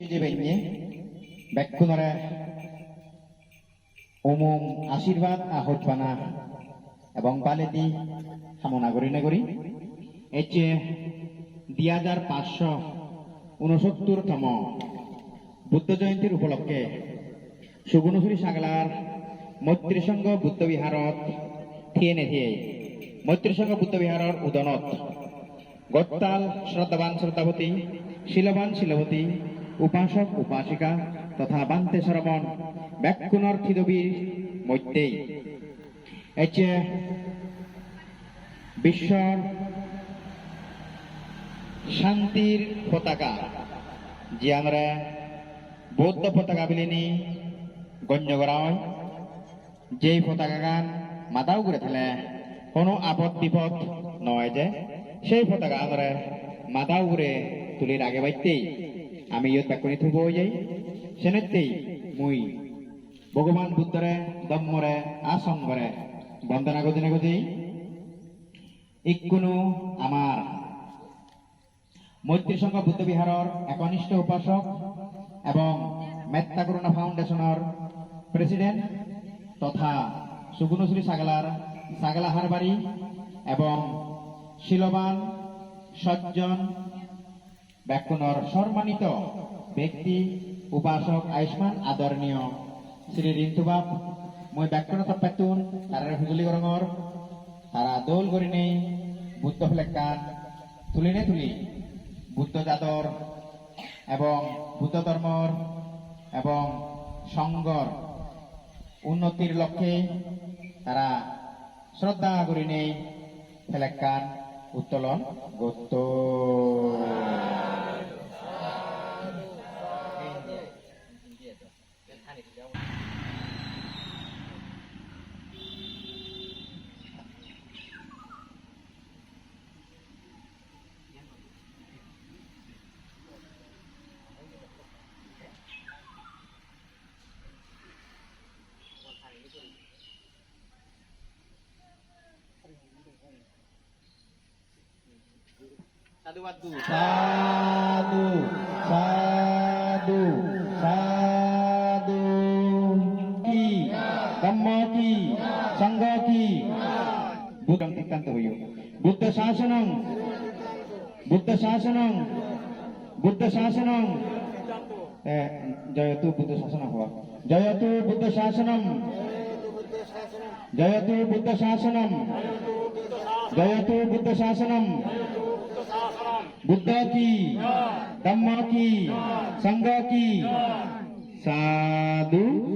জীবেন্যে ব্যাকুণরে ওমম আশীর্বাদ এবং কামনা করি না করি এচে দুই হাজার পাঁচশো উনসত্তরতম বুদ্ধ জয়ন্তীর উপলক্ষে সুগুণশ্রী সাগলার মৈত্রীসংঘ বুদ্ধ বিহারত থিয়ে নেথিয়ে মৈত্রীসংঘ বুদ্ধ বিহারর উদনত গত্তাল শ্রদ্ধাবান শ্রদ্ধাবতী শিলবান শিলবতী উপাসক, উপাসিকা তথা বান্তে শ্রবণ ব্যাকুণর থিদবীর মধ্যেই এচে বিশ্বর শান্তির পতাকা যে আমরা বৌদ্ধ পতাকা বিলিনি গণ্য করা হয়, যেই পতাকা গান মাথাও করে ফেলে কোনো আপদ বিপদ নয় যে, সেই পতাকা আমরা মাথাও করে তুলির আগে বাইতেই আমি থুব হয়ে যাই। সেনেতেই মুই ভগবান বুদ্ধরে দম্মরে আসন করে বন্দনা গদিনে গদি ইকুনো আমার মৈত্রী সংঘ বুদ্ধ বিহারর একনিষ্ঠ উপাসক এবং মেত্তা করুণা ফাউন্ডেশনের প্রেসিডেন্ট তথা সুগুণশ্রী সাগলার সাগলা হারবাড়ি এবং শিলবান সজ্জন ব্যাকুণর সম্মানিত ব্যক্তি, উপাসক, আয়ুষ্মান, আদরণীয় শ্রী রিন্তুবাব মই ব্যাকুণ তপ্পাতুন তারা হুজুলি গরঙর, তারা দোল করি নেই, বুদ্ধ ফ্লেকান তুলি নে তুলি, বুদ্ধ জাদর এবং বুদ্ধ ধর্মর এবং সংঘর উন্নতির লক্ষ্যে তারা শ্রদ্ধা করি নেই ফেলেকান উত্তোলন satu Sadu, sadu, sadu. Ki, kemaki, sanggaki. Bukan tekan tuyo. Buddha sasenang, Buddha sasanam. Buddha sasanam. Eh, jayatu Buddha wah jaya tu Buddha sasanam. Jayatu Buddha sasanam. Jayatu Buddha sasanam. Jayatu Buddha. Buddha की धम्म की संघ की साधु